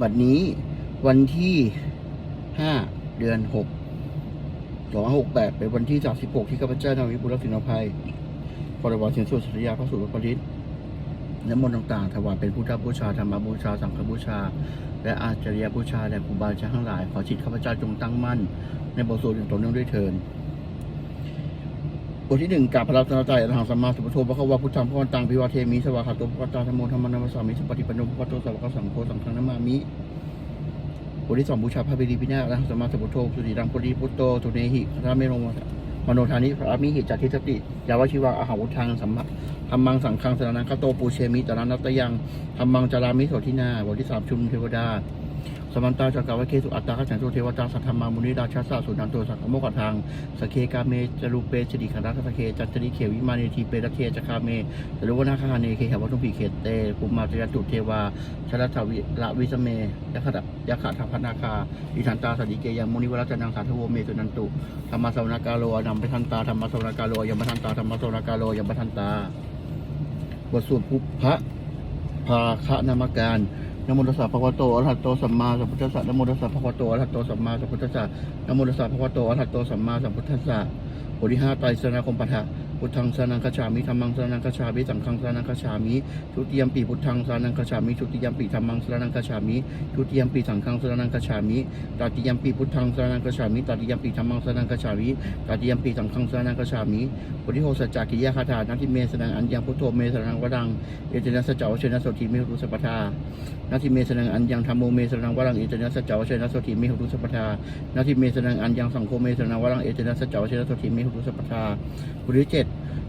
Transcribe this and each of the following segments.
บัดนี้วันที่ห้าเดือนหกสองหกแปดเป็นวันที่สามสิบหกที่ข้าพเจ้านำวิบุรสินภัยบริวารสินส่วนสุริยาพระสุรปริศน้ำมนต์ต่างๆถวายเป็นพุทธบูชาธรรมบูชา สังฆบูชา และอาจารยบูชาแด่ครูบาอาจารย์ทั้งหลาย ขอจิตข้าพเจ้าจงตั้งมั่น ในบทสวดอย่างต่อเนื่องด้วยเทิน บทที่หนึ่งกาบพระรัตนตรัยอรหังสัมมาสัมพุทโธพระควาพุทธังพระวันตังพิวาเทมิสวาคาโตพระตังธรรมโมธรรมนัมสสามิสุปฏิปันโนพระโตสัพพะสังโฆสังฆนามามิบทที่สองบูชาพระบิดาพินาศอรหังสัมมาสัมพุทโธสุติรังปุริพุทโตสุเนหิพระเมโรมโนธานิพระมิหิจัตติสติยาวชิวะอาหาวุธังสัมมะธรรมังสังฆังสรนังคาโตปูเชมิตระนัตยังธรรมังจารามิโสทินาบทที่สามชุมเทวดา สมันตาจักรวะเคสุอัตตาขันโตเทวตาสัทธรรมามุนิราชาสาสุนันโตสักโมกขทางสเคกาเมจรูเปจดิขันรัสเคจันตริเขวิมาเนทีเปรเคจคาเมจรุวนาคาเนเคหวัตุปีเขตเตปุมมาจยตุเทวาชลัทวิละวิสเมยะขะยะขะทัพนาคาอิทันตาสดิเกยังมุนิวรัจนังสาธโวเมสุนันตุธรรมสวนากาโลอนำไปทันตาธรรมสวนากาโลยมทันตาธรรมสวนากาโลยมทันตาบทสวดภุพระภาคะนามการ นะโมตัสสะภะคะวะโตอะระหะโตสัมมาสัมพุทธัสสะนะโมตัสสะภะคะวะโตอะระหะโตสัมมาสัมพุทธัสสะนะโมตัสสะภะคะวะโตอะระหะโตสัมมาสัมพุทธัสสะบทที่ห้าไตรสรณคมปะทะพุทธังสรนังคัจฉามิธรรมังสรนังคัจฉามิสังฆังสรนังคัจฉามิทุติยมปีพุทธังสรนังคัจฉามิทุติยมปีธรรมังสรนังคัจฉามิทุติยมปีสังฆังสรนังคัจฉามิตติยมปีพุทธังสรนังคัจฉามิตติยมปีธรรมังสรนังคัจฉามิตติยมปีสังฆังสรนังคัจฉามิบทที่หกสัจจกิยาคาถานาทิเมสนังอัญญังพุทโธเมสนังวดังเอเจนะสัจจวเชนะโสติเมหุรุสปทา นาทิเมสนังอันยังธรรมโมเมสนังวรังเอเจนะสัจจวเชนะโสติเมหุรุสัพพทานาทิเมสนังอันยังสังโฆเมสนังวรังเอเจนะสัจจวเชนะโสติเมหุรุสัพพทาบุริเจ็ด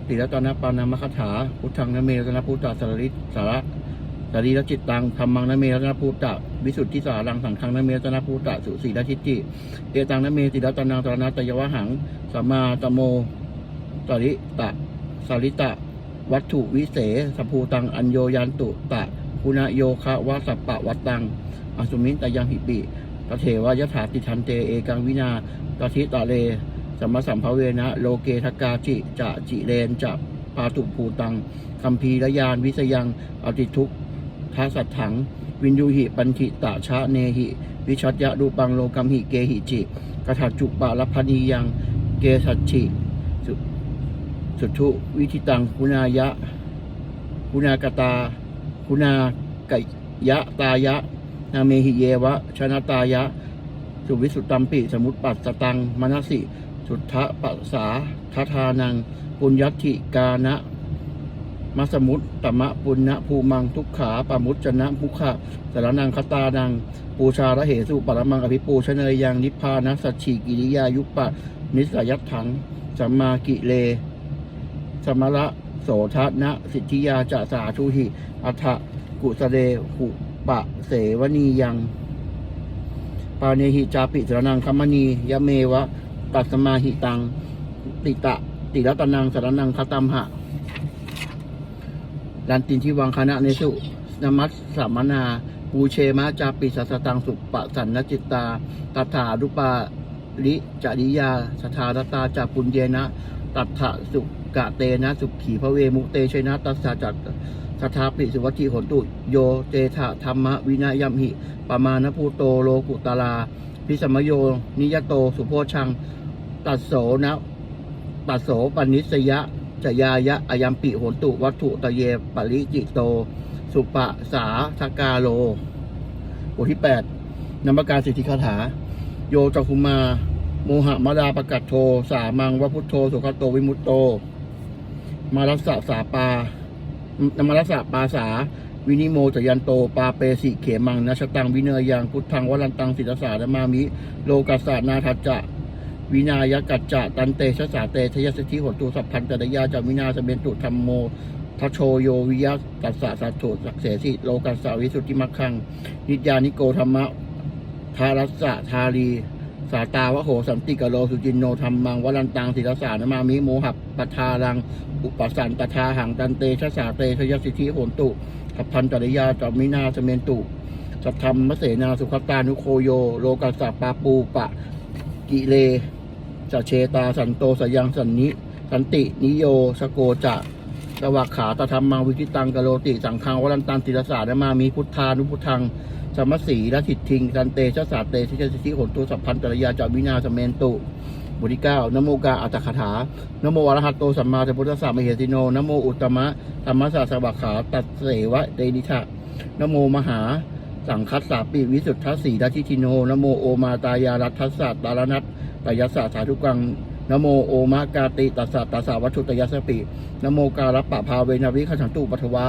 ติรัตนปานามคถาพุทธังนเมรัตนพุทธสาริสาระสารีรจิตตังธรรมังนเมรัตนพุทธวิสุทธิสารังสังฆังนเมรัตนพุทธสุสีรทิฏฐิเอตังนเมติรัตนังตรณัตยวหังสัมมาตโมตริตะสาริตะ วัตถุวิเศษสภูตังอัญโยยันตุตะ คุณโยคะวะสัปปะวัตตังอสุมินตยังหิปิตเถวายถาติทันเตเอกังวินาตทิตะเลสัมมาสัมภเวนะ โลเกทกาจิจะจิเลนจะปาตุภูตังคัมภีรยานวิสยังอติทุกทัสัตถัง วินยูหิปันธิตาชะเนหิ วิชัตยะรูปังโลกัมหิเกหิจิกถาจุปะรพนียังเกสัจฉิสุทุวิธิตังคุณายะ คุณากตา คุณากยะตายะ นาเมหิเยวะ ชนะตายะ สุวิสุตตัมปิ สมุตปัสสตัง มนสิ สุทธะปัสสาททานัง ปุญญัตถิกานะมัสมุตตมะปุณณภูมังทุกขาปามุจจนะมุขะสารนังคตานัง ปูชาระเหสุปรมังอภิปูชเนยยังนิพพานะสัจฉีกิริยายุปปะ นิสยัตถังสัมมากิเลสมระ โสทันะ สิทธิยาจะสาธุหิ อัฏกุสเดหุปะเสวนียัง ปาเนหิจาปิสรนังคัมมณียะเมวะตัสมาหิตัง ติตะ ติรัตนังสรนังคตัมหะลันตินทิวังคณะเนสุนมัสสามนาปูเชมะจาปิสัสตังสุปะสันนจิตตาตถารุปาลิจริยาสถารตาจาปุญเยนะ ตัทธะสุ กะเตนะสุขีพระเวมุเตชยนะตัสสะจักสถาปิสุวัติโหนตุ โยเตถะธรรมวินายัมหิปมาณภูโตโลกุตลา พิสมโย นิยโตสุโพชัง ตัสโสนะตัสโสปนิสยะจยายะอายัมปิโหนตุ วัตถุตะเยปริจิโต สุปะสาทกาโลบทที่แปดนามการสิทธิคาถา โยจักุมา โมหะมดาประกัตโท สามังวะพุทโธสุขโตวิมุตโต มารัสสะสาปานมารัสสะปาสา วินิโมจยันโต ปาเปสิเขมังนาชตังวิเนยยังพุทธังวรันตังศิรสาดมามิ โลกัสสะนาทัจจะวินายกัจจะตันเตชะสาเตชยสถิโหตุสัพพันตระยาจาวินาสเมนตุธรรมโมทัชโชโยวิยะตัสสะสัตถุสักเสสิโลกัสสะวิสุทธิมัคคัง นิจยานิโกธรรมะทารัสสะทารีสาตาวะโหสันติกะโลสุจินโนธรรมังวรันตังศิรสานมามิโมหับ ปทารัง อุปสันตทาหังตันเตชะสาเตชยสิทธิโหนตุขับพันตริยาจอมินาสเมนตุสัทธรรมเสนาสุขตานุโคโย โลกัสสะปาปูปะกิเลจเชตาสันโตสยังสันนิ สันตินิโยสโกจะสวักขาตธรรมังวิทิตังกโลติสังฆังวรันตันติรสานามามีพุทธานุพุทธังสมมสีและทิทิงตันเตชะสาเตชิเจสิทิโหนตุสัพพันตรยาจาวินาสเมนตุ บทที่เก้านโมกาอัตถคถานโมอรหัตโตสัมมาสัมพุทธัสสะมเหสิโนนโมอุตตมะธรรมสสะสวัขาตัดเสวะเตนิทะนโมมหาสังคัสสาปิวิสุทธสีดัชิทิโนนโมโอมาตายารัตทัสสะตาลนัตตยัสสะสาธุกังนโมโอมากาติตัสสะตัสสะวัตถุตยัสสปินโมกาลปะภาเวนาวิขฉันตุปัทวา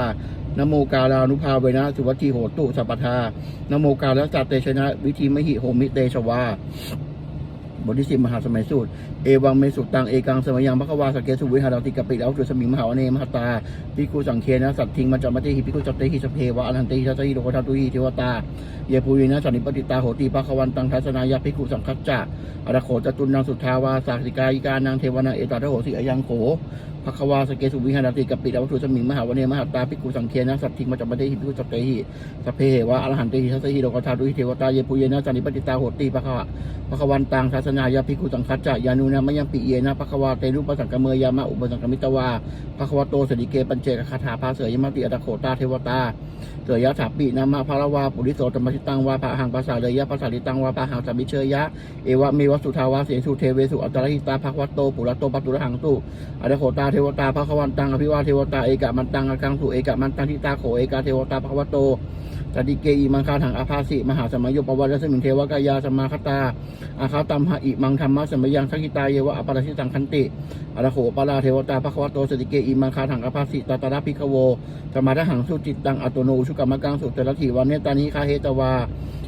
นโมกาลานุภาเวนะสุวัตถีโหตุสัพพทานโมกาลสัตเตชนะ วิธีมหิโหมิเตชวา บทที่สิบมหาสมัยสูตร เอวังเมสุตัง เอกังสมัยยังพระควาสเกสุวิหารติกปิแล้วจุสมิงมหาอเนมหตาพิกุสังเคนะ สัตทิงมัจจมติหิพิกุจัตเตหิสพเพวะอรหันติหิทัสสหิโลกทัตุหิเทวตา เยปูยินะสันนิปติตาโหติปะควันตังทัศนายาภิกขุสังคัจจะอรโขจตุนังสุทาวาสาสิกายิกานังเทวนาเอตาทโหสิอายังโขภควาสเกสุวิหารติกปิแล้วจุสมิงมหาวเนมหตาภิกขุสังเคนะ สัตทิงมัจจมติหิพิกุจัตเตหิสพเพวะอรหันติหิทัสสหิโลกทัตุหิเทวตา เยปูยินะสันนิปติตาโหติปะคะภควันตังทัศนายาภิกขุสังคัจจะยานุนะมะยังปิเยนะภควาเตรุปสังกเมยามะอุปสังกมิตวาภควโตสดิเกปัญเจกคาถาภาเสยมติอตโขตาเทวตาเสยยะถาปินามาภารวาปุริโสตมชิตังวาภาหังภาษาเลยยะภาษาลิตังวาภาหังสัมมิเชยยะเอวะเมวสุทาวาเสสุเทเวสุอัตตรหิตาภควโตปุระโตปัตุระหังตุอรโขตาเทวตาภควันตังอภิวาเทวตาเอกะมันตังอกังสุเอกะมันตังทิตาโขเอกะเทวตาภควโต สติเกอิมังคาถังอภาสิมหาสมัยโยปวัตสมิงเทวกายาสมาคตา อาคาตัมหะอิมังธรรมะสมัยยังทักิตาเยวะอปาราชิตังคันติอรโขปาราเทวตาภควโตสติเกอิมังคาถังอภาสิตตาระพิกโวสมาทหังสุจิตตังอัตโนชุกรรมกังสุเตระถีวันเนตานิคาเฮตวา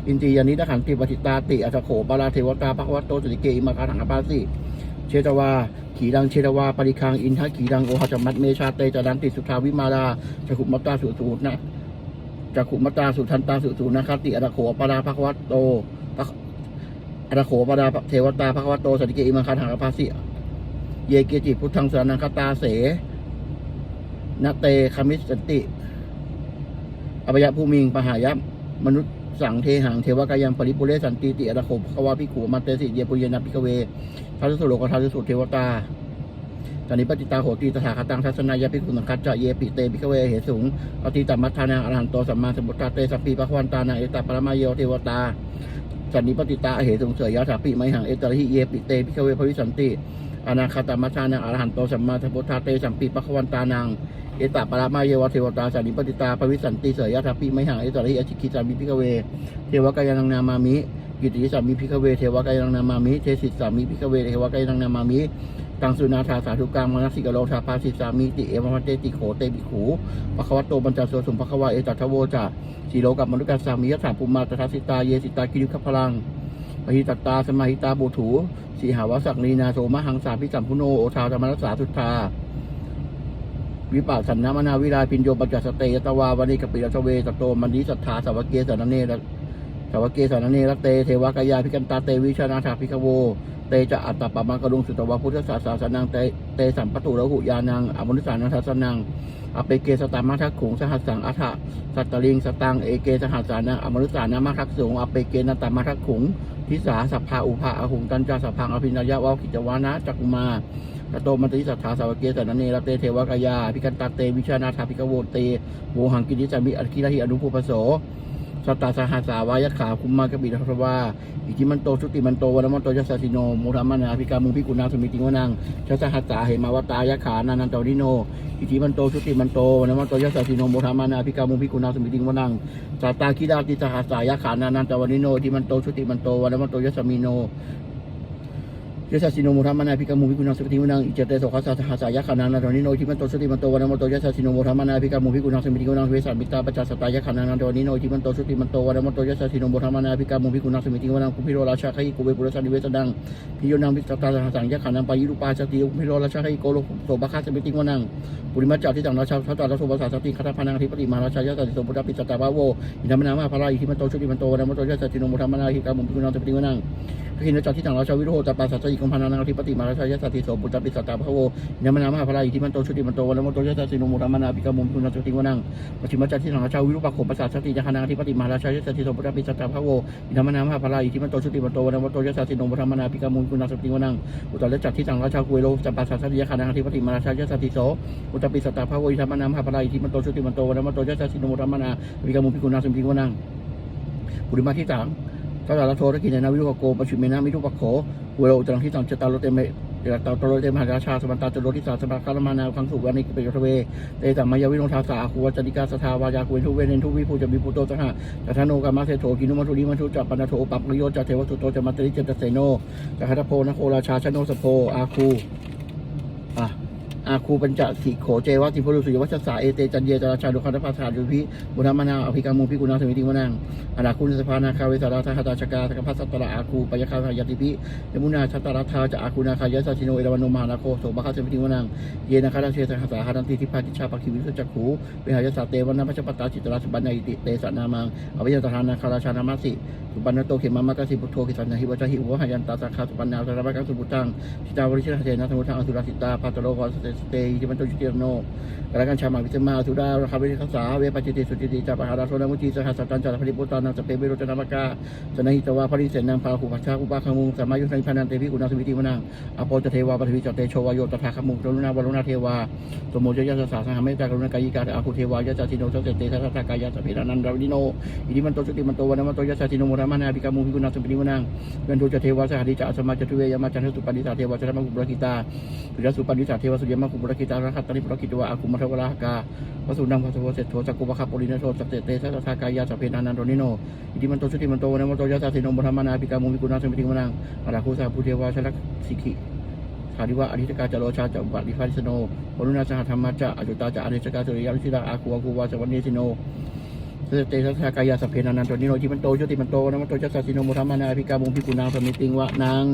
อินทรียานิทขันติปฏิตาติอัตโขปาราเทวตาภควตโตจุติเกอิมาคาถังอปาสิเชตวา ขีดังเชตวา ปริคัง อินทะขีดัง โอหจมัตเมชาเตจดันติสุทาวิมาลาจขุมัตตาสุสูตรนะ จักขุมตาสุทันตาสุสูนะคติอัตโขปาราภควตโตอัตโขปาราเทวตาภควตโตจุติเกอิมาคาถังอปาสิเยเกจิพุทธังสรนังคตาเสนเตคมิสสันติอภยภูมิงปหายะมนุษย์สังเทหังเทวกายังปริปุเรสันติติอรโขภควาพิขูมาเตสิเยปุเยนะพิกเวทัสสุโลกทัสสุเทวตา ตานิปติตาโหติตถาคตังทัศนายาภิกขุสังคัจจะเยปิเตพิกเวเหสุงอติตัมมัทธานังอรหันโตสัมมาสัมพุทธาเตสัพพีปะควันตานังเอตาปรมาโยเทวตาสันนิปติตาเหสุงเสยยะถาปิไมหังเอตระหิเยปิเตพิกเวภวิสันติอนาคาตมัทธานังอรหันโตสัมมาสัมพุทธาเตสัมปีปะควันตานังเอตาปรามาเยวเทวตาสานิปติตาปวิสันติเสยยะทัพปิไมหังเอตระหิอชิคิสามิพิกเว เทวกายนังนามามิกิติสามิพิกเวเทวกายนังนามามิเทสิสามิพิกเวเทวกายนังนามามิ ตังสุนาธาสาธุกังมนัสสิกโลทาปาสิสามิติเอวมเตติโขเตปิขูปะคะวะโตบัญจโสสุมปะคะวะเอตัทโวจาสีโลกับมนุษย์กัสสามิยะถาภูมิมาตถาสิตาเยสิตากิริคพลังปหิตตตาสมาหิตาบูถูสีหาวสักนีนาโสมหังสาพิสัมพุโนโอทาธรรมรัสสาสุทธาวิปัสสันนามนาวิราปิญโยปัจจสเตยตวาวันิกปิรชเวตโตมันดิสัทธาสาวกเกสานเนร สาวกเกสานเนรเตเทวกายาพิกันตาเตวิชนาถาพิกโว เตจะอัตตปะมังกรุงสุตวะพุทธศาสาสนังเตเตสัมปตุระหุยานังอมนุสานังทัสนังอเปเกสตามาทักขุงสหัสสังอัฏฐะสัตตลิงสตังเอเกสหัสสานังอมนุสานามาทักสูงอเปเกนตามาทักขุงทิสาสัพพาอุภาอหุงตันจาสัพพังอภินายะวากิจวานะจักุมาตโตมันติสัทธาสาวเกสานเนรเตเทวกายาพิกันตาเตวิชานาถาพิกโวเตโวหังกิริจามิอัคคิรหิอนุภูปโส สตตาสหัสาวายขาคุมมากบิดาทวาอิจิมันโตชุติมันโตวันมันโตยัสสิโนมุธรามนาพิกามุพิกุณาสมิติวนังชัสสหัสาเหมาวตายขานานันโตนิโนอิจิมันโตชุติมันโตวันมันโตยัสสิโนมุธรามนาพิกามุพิกุณาสมิติวนังสัตตาคิดาติสหัสายขานานันโตวนิโนอิจิมันโตชุติมันโตวันมันโตยัสสะมิโน ยศสิโนมุธรรมนาพิกามุพิกุณังสุปฏิมุนังอิจเตโสขัสสะหาสายะขานังนาโตนิโนทิมันโตสุติมันโตวันโมโตยศสิโนมุธรรมนาพิกามุพิกุณังสุปฏิมุนังเวสัมมิตาปัจจสตายะขานังนาโตนิโนทิมันโตสุติมันโตวันโมโตยศสิโนมุธรรมนาพิกามุพิกุณังสุปฏิมุนังคุพิโรราชาไคกุเวปุรสันนิเวสดังพิโยนังพิสตาสังยะขานังปายุรุปาสติคุพิโรราชาไคโกโลโสบะคาสมิติมุนังปุริมัจจาที่ต่างราชาทัตตาราโสภาษาสติคาถาพนังธิปติมาราชายะติโสปุตตปิสตาบาโวอินทมนามาภาราอิทิมันโตสุติมันโตวันโมโตยศสิโนมุธรรมนาพิกามุพิกุณังสุปฏิมุนังพิโยนจักที่ต่างราชาวิโรจน์ตปาสัจจิโกกรมพานานังอธิปติมาราชายสัตติโสปุตตปิสัตตาภโวยามนามหาพลายที่มันโตชุติมันโตวันมโตยะสัสิโนมุรรมนาปิกามุมทุนาสติวนังปชิมจัตติสังฆชาวิรุปโขปัสสะสติยาคานังอธิปติมาราชายสัตติโสปุตตปิสัตตาภโวยามนามหาพลายที่มันโตชุติมันโตวันมโตยะสัสิโนมุรรมนาปิกามุมทุนาสติวนังอุตตรจัตติสังฆชาคุเวโลจัปปัสสะสติยาคานังอธิปติมาราชายสัตติโสปุตตปิสัตตาภโวยามนามหาพลายที่มันโตชุติมันโตวันมโตยะสัสิโนมุรรมนาปิกามุปิกุนาสติวนังปุริมาที่สาม ตถาโทตะกินนนาวิรุปโกปชุเมนามิรุปโขเวโรจังที่สังเจตาโรเตเมเดตาตโรเตมหาราชาสมันตาจโรที่สาสมาคารมานาคังสุวานิเปกทเวเตสัมมายาวิโนทาสาคูวจติกาสทาวายาคุเวนทุเวเนนทุวิภูจะมีปุโตสหะจัทโนกามาเสโทกินุมัทุริมัทุจัปปนาโทปัปโยจัเทวสุโตจะมัตติเจตเสโนจัคตโพนโคราชาชโนสโพอาคู อาคูปัญจสิโขเจวะติพุรุสุยวัชสาเอเตจันเยจราชาดุคันธภาษาดุพิบุธรมนาอภิกามุพิกุณาสมิติวนังอนาคุณสภานาคาเวสาราทหตาชกาสกพัสสตระอาคูปยคาขายติพิยมุนาชัตรัฐาจะอาคุณาคายะสัชิโนเอราวันโนมานาโคโสบาคาสมิติวนังเยนะคาราเชสหัสาหารันติทิพาติชาปักขิวิสุจักขูเวหายสาเตวันนาพัชปตาจิตราสุบันนอิติเตสนามังอภิยตทานาคาราชานามาสิสุปันนโตเขมามากสิปุโทขิสันนหิวจหิวหายันตาสักขาสุปันนาสารบักังสุบุตังชิตาวริชาเทนะสมุทังอสุรสิตาปัตตโลกอสเตสเตยิมันโตจุติโนกระกันชามาวิสมาสุดาราคาวิคัสสาเวปจิติสุจิติจับอาหารโทนามุจิสหัสตันจารพริปุตานังสเปเบโรจนามกาสนหิตวาภริเสนังพาหุปัชชาอุปาคมุงสมายุสังพานันเตวิกุณาสมิติวนังอโปจเทวาปฐวีจเตโชวายโยตถาคมุกรุณาวรุณาเทวาสมโมจยะสสาสหเมตตากรุณากายิกาอาคุเทวายะจัติโนเสเตทัสสะกายะสเพรานันดาวิโนอิริมันโตสติมันโตวันมันโตยะสติโนโมรามานาภิกามุภิกุณาสมิติวนังเวนโตจเทวาสหัดิจะอสมาจตุเวยามาจันทสุปันนิสาเทวาจรมกุปรกิตาปิรสุปันนิสาเทวสุยมกุปรกิตารคัตตนิปรกิตวะอาคุมัทวราหกาวสุนังพัสโวเสตโทสักกุปะคาปุรินโทสัตเตเตทัสสะกายะสเพรานันโดนิโนอิริมันโตสติมันโตวันมันโตยะสติโนโมรามนาภิกามุภิกุณาสมิติวนังอาราคุสาภูเทวาชลักสิกิสาธิวะอธิตกาจโรชาจะอุปาริฟัสโนปรุณาสหธรรมะจะอจุตาจะอนิจกาสุริยวิสิลาอาคูอาคูวาสวันีสิโนเสเตสัสสากายาสัพเพนานันโตนิโนจิมันโตจุติมันโตนะมันโตจัสสะสินมุธรรมนาภิกามุภิกุณาสมิติงวะนาง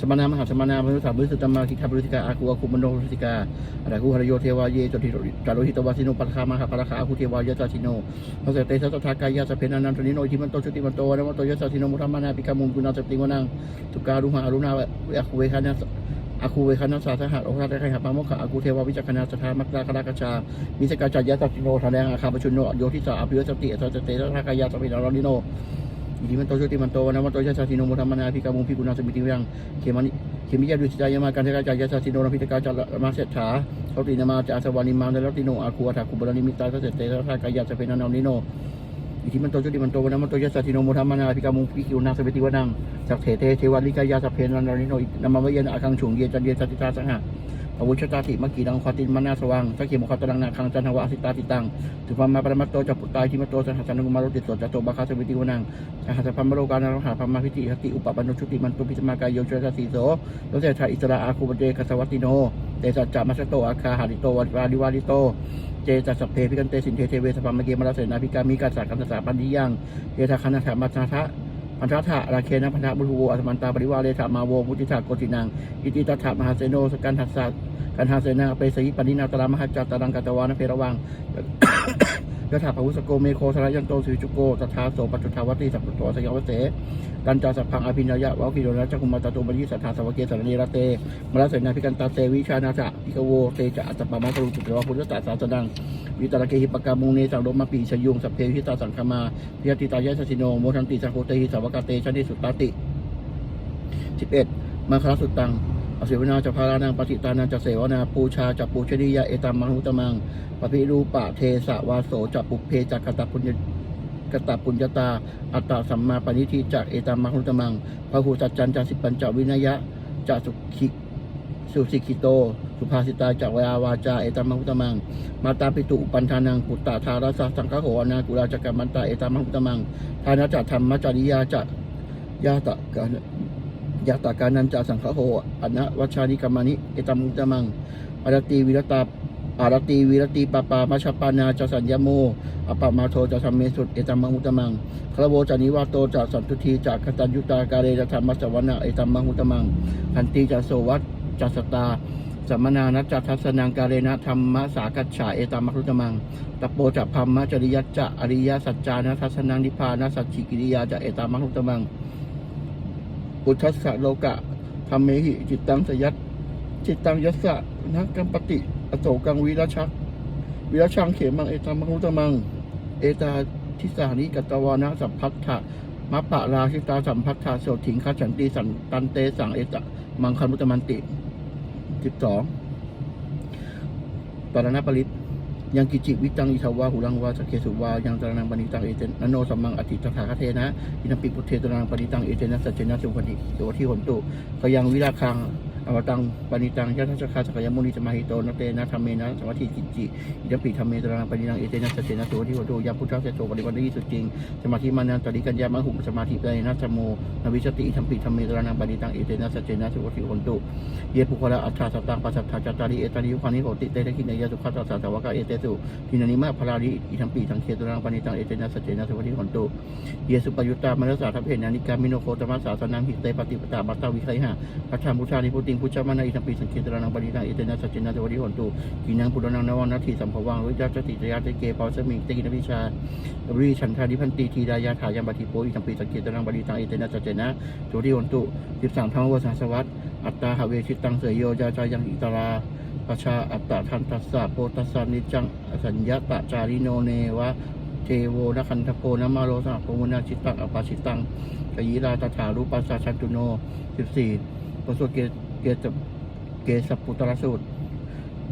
สมณามหาสมณามนุสาบุสุตตมมาคิทับรุสิกาอาคูอาคูมโนบรุสิกาอาราคูหรโยเทวาเยจติจารุหิตวาสิโนปัตคามาหาปะราคาอาคูเทวายะจาสิโนพระเสเตสัสสากายาสเพนานันตนิโนจิมันโตจุติมันโตนะมันโตจัสสะสิโนมุธรรมานาภิกามุภิกุณาสมิติงวนางทุการุหาอรุณาเวคุเวคานาอาคูเวคานาสาสหัสโอคาได้ใครหับปาโมขะอาคูเทวาวิจักขณาสถามักดาคดากชามิสกาจายะตัติโนทะแดงอาคาปชุนโนโยทิสาอภิวสติสัจเตระทากายาสมิดารอนิโน อิทิมันโตโชติมันโตวันมันโตยะชาติโนมุธรรมนาภิกามุงภิกุณาสมิติยังเขมานิเขมิยาดุสิจายมาการเทกาจายะชาติโนนพิตกาจารมาเสถาเขาตินามาจาสวานิมาเนรติโนอาคูอัฐาคุบรณิมิตาสัจเตระทากายาสเปนานานิโนอิทิมันโตจุติมันโตวันมันโตยะสัติโนมุธรรมนาภิกามุภิกิวนาสเวติวนังสักเถเตเทวาลิกายาสเพนันนิโนนามาเวยนอาคังฉุงเยจันเยสัติตาสังหะ อวุชตาติมักกีดังควาตินมานาสวังสักเขมขตรังนาคังจันทวะสิตาติตังสุภามาปรมัตโตจัปุตตายทิมโตสังหสันนุมารุติโตจัตโตบาคาสเวติวนังสังหสัพพมโรกานาหาพมาพิติหติอุปปันโนชุติมันตุพิสมากายโยชะสีโสโลเสชาอิสระอาคูปเจคสวัติโนเตสัจจามัสโตอาคาหาริโตวาริวาริโตเจจัสสพเพพิกันเตสินเทเทเวสปามเกมราเสนาพิกามีกัสสะกันสสะปันธิยังเยทาคันธะมัชทะ พันธะทะราเคนะพันธะบุรุโวอัสมันตาปริวาเลธามาโวมุติถาโกตินังอิติตถะมหาเซโนสกันทัสสะกันหาเซนาเปสยิปนินาตรามหาจัตตังกัตวานเพระวัง ยถาภวุสโกเมโคสระยันโตสุวิจุโกตถาโสปัจจุทาวัตติสัพพุโตสยวัสเสกันจาสัพพังอภินยะวะกิโดนะจักคุมาตโตบริสัทธาสวะเกสรณีระเตมรสเสนาพิกันตาเตวิชานาจะพิกโวเตจะอัตตปะมังครุตุเทวะพุทธตาสาสดังวิตาลเกหิปกามุงเนสังโดมาปีชยุงสัพเพหิตาสังคมาพิยติตายะสสิโนโมทันติสังโคเตหิสาวกาเตชนิสุตตติสิบเอ็ดมังคลสุตตัง อสิวนาจะพารานังปฏิตานังจะเสวนาปูชาจัปูชนียะเอตัมมังหุตมังปะพิรูปะเทสะวาโสจัปุเพจักกตปุญญกตปุญญตา อัตตาสัมมาปณิทิจักเอตัมมังหุตมังพระหูสัจจันจะสิปัญจวินยะจะสุขิสุสิกิโต สุภาสิตาจักวาวาจา เอตัมมังคุตมัง มาตาปิตุปันธานังปุตตาธาราสาสังฆโหนากุราจักรมันตาเอตัมมังคุตมังทานาจัตธรรมจริยาจัยาตะกาน ยาตะกานันจะสังฆโหอนะวัชานิกรรมานิเอตัมมุตมังอารตีวิรตาอารตีวิรติปปามาชปานาจะสัญญโมอปปมาโทจะธรรมเมสุตเอตัมมังคุตมังคารโวจานิวาโตจะสันตุทีจากขตัญยุตากาเรจะธรรมสวนะเอตัมมังคุตมังขันติจะโสวัตจัสตาสัมมนานัจจทัสนังกาเรนะธรรมสากัจฉาเอตามครุตมังตะโปจะพัมมะจริยจะอริยสัจจานะทัสนังนิพานะสัจฉิกิริยาจะเอตามครุตมัง พุทธสสะโลกะธรรมเมหิ จิตตังสยัตจิตตังยัสสะนักกัมปติ อโศกังวิรชัก วิรชังเขมังเอตังมังคุตมัง เอตาทิสานิกัตวานะสัพพัทธะมัปปะราชิตาสัมพัทธะโสถิงคัจฉันติสันตันเตสังเอตะมังคันมุตมันติสิบสองตรณปริต ยังกิจิวิจังอิทาวาหุลังวาสเคสุวายังตรนังปณิตังเอเจนนโนสัมมังอธิตถาคเทนะอินปิปุเทตรนังปณิตังเอเจนะสัจเจนะสุปฏิโสที่หนตุขยังวิราคัง อวตังปณิตังยะทัชคาสกยมุนิสมาหิโตนเตนะธรรมเมนะสวัสดิกิจจิอิดัมปิธรรมเมตรังปณินังเอเตนะสเจนะโสทิโหตุยาพุทธะเสโตปริวันติสุจริงสมาธิมานันตริกัญญามหุสมาธิกายนัสโมนวิชติอิทัมปิธรรมเมตรังปณิตังเอเตนะสเจนะโสทิโหตุเยปุคละอัฏฐาสตังปัสสัทธาจาตาริเอตานิยุคานิโหติเตตะกินยาสุขัสสะสาวกะเอเตสุทินานิมาพลาริอิทัมปิทังเคตรังปณิตังเอเตนะสเจนะโสทิโหตุเยสุปยุตตามนัสสาทัพเพนานิกามิโนโคตมัสสาสนังหิเตปฏิปตามัตตาวิไคหะพัทธามุชานิพุติงพุชมานาอิทัมปิสังเคตระนังปณิตังเอเตนะสเจนะโสทิโหตุกินังปุรนังนวนาทีสัมภวังวิจารจติจยาเตเกปาสมิงตกินวิชาบริฉันทานิพันตีทีดายาถายังบัติโปอิทัมปีสังเกตระนังบริตังเอเตนะจัจเจนะโจทิวันตุสิบสามธรรมวสาสวัตอัตตาหเวชิตังเสยโยจาจายังอิตราปชาอัตตาทันตัสสะโพตัสสะนิจังสัญญาตจาริโนเนวะเทโวนคันทโพนามาโรสะโพมุนาชิตังอปาชิตังกยีราตถารูปัสสะชันตุโนสิบสี่ปสุเก เกสเกสปุตรสูตร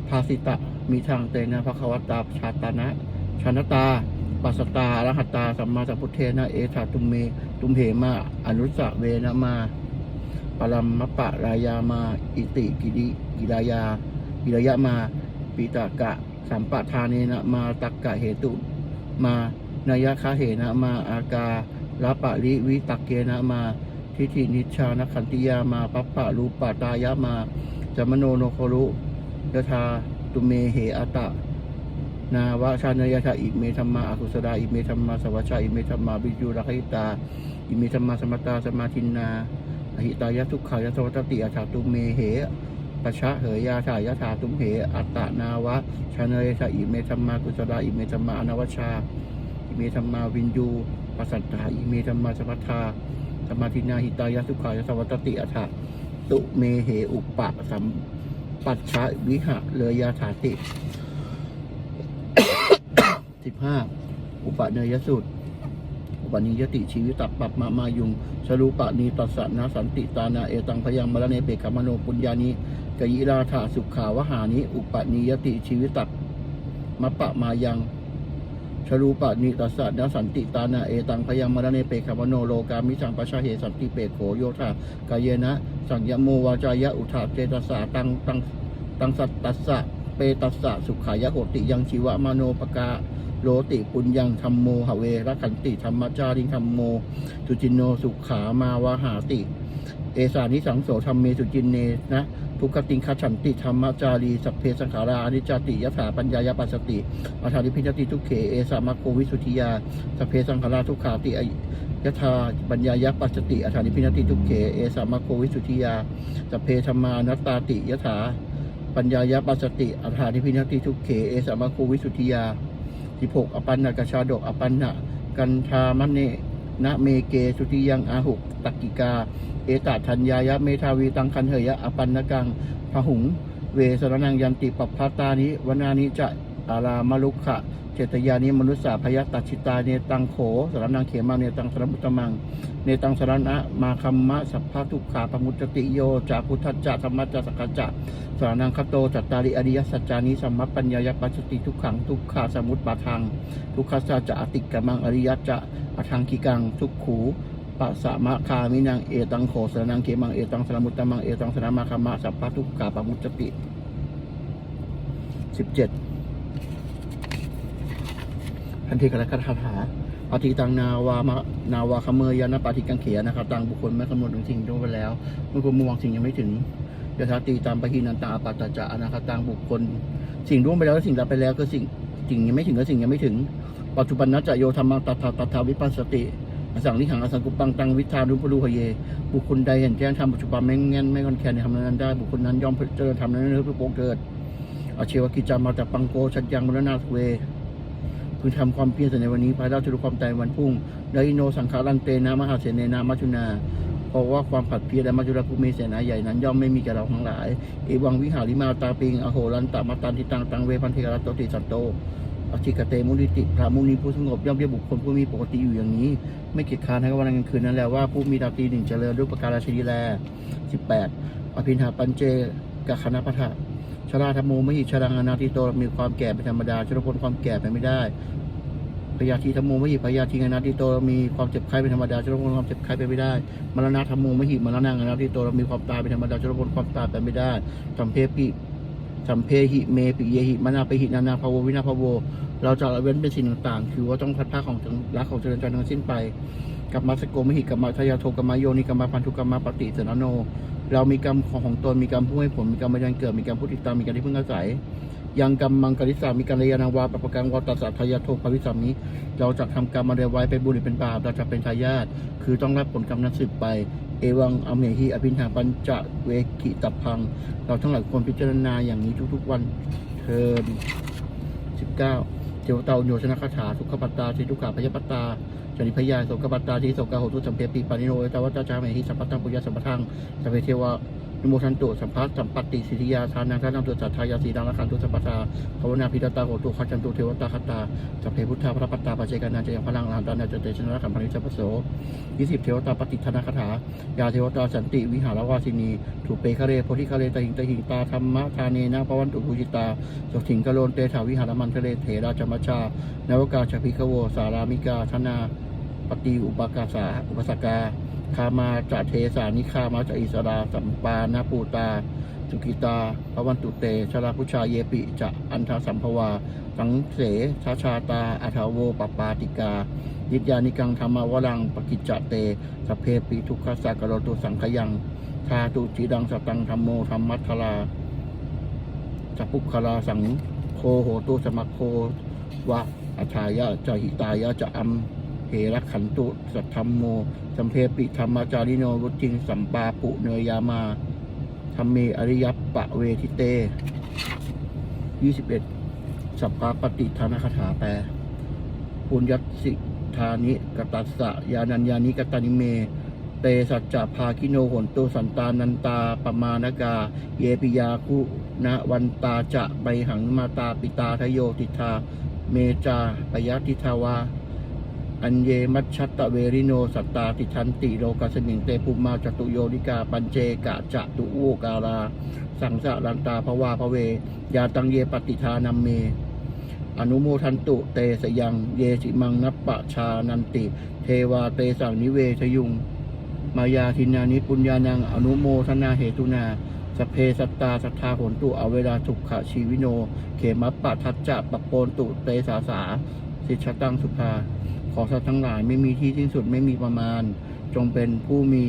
ภาสิตะ มีทางเตนะภควตาชาตานะชานตา ปัสตารหัตตา สัมมาสัพพุทเทนะ เอธาตุมเม ตุมเหมา อนุสสะเวนะมา ปรัมมปะรายามา อิติกิริกิรายากิรยะมา ปิตากะ สัมปะทาเนนะมา ตักกะเหตุ มานายคาเหนะมา อากาลปะลิวิตักเกนะมา ทิฏฐินิชานขันติยามาปัปปะรูปะตายะมาจามโนโนโครุยถาตุเมเหอะตะ นาวะชาเนยถาอิเมธรรมาอกุสดาอิเมธรรมาสวัชชาอิเมธรรมาวิจุรคิตา อิเมธรรมาสมตาสมาทินนาอหิตายะทุกขายะสวัตติอัฏฐาตุเมเหปชะเหยยาถายะถาตุมเหอัตตะนาวะชาเนยถาอิเมธรรมากุสดาอิเมธรรมาอนวชชา อิเมธรรมาวินยูปัสสัตตาอิเมธรรมาสมัทธา สมาทินาหิตายะทุขายสวัตติอัฏฐาตุเมเหอุปปะสัมปัจฉาวิหะเลยยาถาติสิบห้าอุปเนยสูตอุปนิยติชีวิตตับปับมามายุงสรุปะนีตัสสะนาสันติตานาเอตังพยังมรเนเปกขมโนปุญญานิกยิราธาสุขาวหานิอุปนิยติชีวิตตับมะปะมายัง ชรูปะนิตัสสะนสันติตานาเอตังพยังมรเนเปกขมโนโลกามิสังปชาเหสันติเปโขโยธากายเยนะ สังยโมวาจายะอุทาเจตสาตังตังตังสัตตัสสะเปตัสสะสุขายะโหติยังชีวะมโนปกาโลติปุญญังธรรมโมหเวรขันติธรรมจาริงธรรมโมสุจินโนสุขามาวาหาติ เอสานิสังโสธรรมเมสุจินเนนะทุกขติงคัฉันติธรรมจารีสัพเพสังขาราอนิจติยถาปัญญายปัสสติอัฏฐานิพิจติทุกเขเอสามะโควิสุทธิยาสัพเพสังขาราทุกขาติยถาปัญญายปัสสติอัฏฐานิพิจติทุกเขเอสามะโควิสุทธิยาสัพเพธรรมานัตตาติยถาปัญญายปัสสติอัฏฐานิพินาติทุกเขเอสามะโควิสุทธิยาสิหกอปันนกชาดกอปันนะกันทามเนนะเมเกสุติยังอาหุกตักกิกา เอตทัญญายะเมทาวีตังคันเหยะอปันนกังพหุง เวสรนังยันติปปพาตานิวนานิจะอารามลุกขะเจตยานิมนุสสาพยตัชิตาเนตังโขสรนังเขมาเนตังสรมุตมัง เนตังสรณะมาคัมมะสัพพะทุกขาปมุตติโยจากพุทธัจจะธรรมะจะสกกัจะสานังคโตจัตตาริอริยสัจจานิสัมมปัญญายปัสสติทุกขังทุกขาสมุตปาทัง ทุกขสัจจะอติกกมังอริยจะอทังคิกังทุกขู ปัสสะมะคามินังเอตังโขสนังเขมังเอตังสรมุตตมังเอตังสรมาคัมะสัพพะทุกขาปมุตติสิบเจ็ดพันธิกรกถาถาปฏิตังนาวามะนาวาคเมยานะปฏิกังเขียนะครับตังบุคคลไม่กำหนดถึงสิ่งล่วงไปแล้วเมื่อคนมวงสิ่งยังไม่ถึงยถาตีตามปะหินันตาปัตตจจะอนาคตังบุคคล สิ่งล่วงไปแล้วสิ่งรับไปแล้วก็สิ่งสิ่งยังไม่ถึงก็สิ่งยังไม่ถึง ปัจจุบันนัจจะโยธรรมังตัทธาตัทธาวิปัสสติ อสังนิหังอสังกุปังตังวิทานุปรูหเย บุคคลใดเห็นแจ้งทำปัจจุบันไม่เงี้ยไม่คอนแคนในทำนั้นได้ บุคคลนั้นย่อมเจริญทำนั้นเพื่อโปรเกิดอาเชวกิจามาจากปังโกชัดยังมรณาเวพึงทำความเพียรในวันนี้ภายเราจะรู้ความตายวันพุ่งไดโนสังขารันเตนะมหาเสนนามัจุนาเพราะว่าความผัดเพียนและมัจจุราภูมิเสนาใหญ่นั้นย่อมไม่มีแก่เราทั้งหลาย เอวังวิหาริมาตาปิงอโหรันตมาตันทิตังตังเวพันเทกรัตโตติสันโต อธิกเตมุนิติพระมุนีผู้สงบย่อมเรียกบุคคลผู้มีปกติอยู่อย่างนี้ ไม่เกียจค้านให้วันกลางคืนนั้นแหละว่าผู้มีดาวตีหนึ่งเจริญด้วยประการชนีแลสิบแปดอภินหาปัญเจกคณะปะทะชราธรรมโมมหิชรังอนาติโตมีความแก่เป็นธรรมดาชรพลความแก่ไปไม่ได้พยาธิธรรมโมมหิพยาธิอนาติโตมีความเจ็บไข้เป็นธรรมดาชรพลความเจ็บไข้ไปไม่ได้มรณะธรรมโมมหิมรณะอนาติโตมีความตายเป็นธรรมดาชรพลความตายไปไม่ได้สัมเพปิ สัมเพหิเมปิเยหิมนาไปหินานาภาววินาภาวเราจะละเว้นเป็นสิ่งต่างๆ คือว่าต้องพัดผ้าของรักของเจริญจันทร์ทั้งสิ้นไปกับมาสโกมหิกับมาทยาโทกับมาโยนิกับมาพันธุกับมาปฏิเสนโน เรามีกรรมของของตนมีกรรมผู้ให้ผลมีกรรมมายันเกิดมีกรรมผู้ติดตามมีกรรมที่พึ่งอาศัย ยังกรรมังกริสามีการยานาวาปปกังวตัสสะทายาโทภวิสัมมิเราจะทำกรรมมาเดไว้เป็นบุญหรือเป็นบาปเราจะเป็นทายาทคือต้องรับผลกรรมนั้นสืบไป เอวังอเมหิอภินหาปัญจเวกิตับพัง เราทั้งหลายควรพิจารณาอย่างนี้ทุกๆวันเทินสิบเก้าเทวตาอุโยชนะคาถาทุกขปัตตาทิทุกขาพยปัตตาจริพยาโสกปัตตาทิโสกาโหตุสัมเพปีปานิโนเอตวัตตาจามหิสัมปตังปุญญาสัมปทังสัพเพเทวะ นโมทันตุสัมภัสสัมปติสิทธิยาทานังทานังตุสัทธายาสีดังละคันตุสัมปทาภาวนาพิตตาโหตุขจันตุเทวตาคตาสัพเพพุทธาพระปัตตาปัจเจกานาจยังพลังลานตานาจเตชนะขันพันิจปโสยี่สิบเทวตาปฏิธนาคาถายาเทวตาสันติวิหารวาสินีถูเปคะเรโพธิคะเรตหิงตหิงตาธรรมะทาเนนะปวันตุภูจิตาสุถิงกะโลนเตถาวิหารมันทะเลเถราจมัชชานวกาชพิคโวสารามิกาธนาปฏิอุปกาสาอุปสกา คามาจะเทสานิคามาจะอิสราสัมปานาปูตาสุกิตาพวันตุเตชราพุชาเยปิ จะอันทสัมภวา สังเสชาชาตาอัทาโวปปาติกา ยิจยานิกังธรรมวรังปกิจจเตสเพปิทุกขสักโรตุสังขยังทาตุจีดังสตังธรรมโมธรรมัทลาจะปุคลาสังโคโหตุสมัคโควะอัชายะจะหิตายะจะอัม เฮระขันตุสัทธรรมโมสัมเพปิธรรมาจาริโนรุจิงสัมปาปุเนยามาธรรมเมอริยปะเวทิเต 21 สัพพะปฏิทานคาถาแปลปุญญสิธานิกตัสสะยานัญญานิกตานิเม เตสัจจะภาคิโนหนตุสันตานันตาปมานกา เยปิยาคุณวันตาจะใบหังมาตาปิตาทโยติทา เมจาปยติทาวา อัญเยมัชชัตตะเวริโนสัตตาติชันติโลกัสมิงเตปุมาจตุโยนิกาปัญเจกะจะตุโวกาลา สังสะรันตาภวาภเวยาตังเยปฏิทานัมเม อนุโมทันตุเตสยังเยสิมังนัปปะชานันติ เทวาเตสังนิเวชยุง มายาทินานิปุญญานังอนุโมทนาเหตุนาสเพสัตตาสัทธาผลตุอเวลาสุขะชีวิโน เขมัปปะทัจจะปะโปนตุเตสาสา สิชตังสุภา ขอสัตว์ทั้งหลายไม่มีที่สิ้นสุดไม่มีประมาณ จงเป็นผู้มี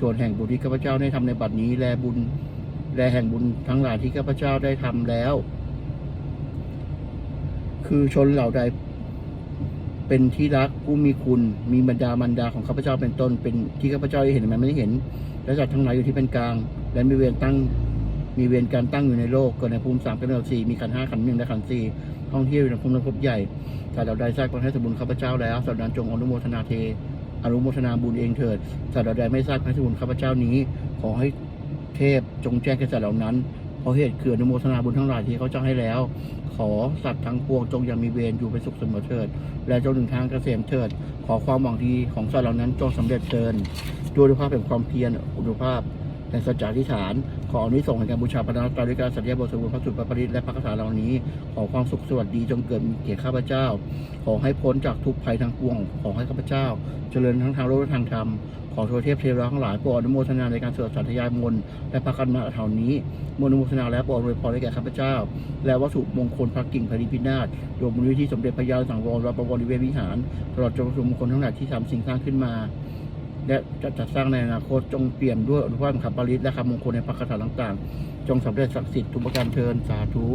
ส่วนแห่งบุญที่ข้าพเจ้าได้ทำในบัดนี้แลบุญแลแห่งบุญทั้งหลายที่ข้าพเจ้าได้ทำแล้ว คือชนเหล่าใดเป็นที่รักผู้มีคุณมีบรรดาบรรดาของข้าพเจ้าเป็นต้นเป็นที่ข้าพเจ้าได้เห็นมันไม่ได้เห็น และสัตว์ทั้งหลายอยู่ที่เป็นกลาง และมีเวรตั้งมีเวรการตั้งอยู่ในโลกเกิดในภูมิสามกำเนิดสี่มีขันห้าขันหนึ่งและขันสี่ท่องเที่ยวอยู่ในภูมิภพใหญ่ ถ้าเราได้สร้างความให้สมบูรณ์ข้าพเจ้าแล้วสัตว์นั้นจงอนุโมทนาเท อนุโมทนาบุญเองเถิดสัตว์เราใดไม่ทราบให้สมบูรณ์ข้าพเจ้านี้ ขอให้เทพจงแจ้งแก่สัตว์เหล่านั้นเพราะเหตุคืออนุโมทนาบุญทั้งหลายที่เขาเจ้าให้แล้ว ขอสัตว์ทั้งปวงจงยังมีเวรอยู่เป็นสุขเสมอเถิด และจงถึงทางเกษมเถิด ขอความหวังดีของสัตว์เหล่านั้นจงสำเร็จเถิดด้วยรูปภาพแห่งความเพียรอุดมภาพ แห่งสัจจะทิฏฐาน ขออนุสงส์แห่งการบูชาพระนาตาด้วยการสัตยาบทสมบูรณ์พระสุตรพระปริตและพระคาถาเหล่านี้ ขอความสุขสวัสดีจงเกิดมีแก่ข้าพเจ้า ขอให้พ้นจากทุกภัยทางปวง ขอให้ข้าพเจ้า เจริญทั้งทางโลกและทางธรรม ขอโทษเทพเทวดาทั้งหลายโปรดอนุโมทนาในการสวดสัตยายมนต์และพระกันมาเท่านี้มนุโมทนาและโปรดอวยพรให้แก่ข้าพเจ้า และวัตถุมงคลพระกิ่งพริพินาศรวมมูลนิธิสมเด็จพระยาสังวรวัดประวรนิเวศวิหารตลอดจนวัตถุมงคลทั้งหลายที่ทำสิ่งสร้างขึ้นมา และจะจัดสร้างในอนาคตจงเปลี่ยนด้วยอนุภาพขับปริศและคำมงคลในพระคาถาต่างๆ จงสำเร็จศักดิ์สิทธิ์ทุกประการเทินสาธุ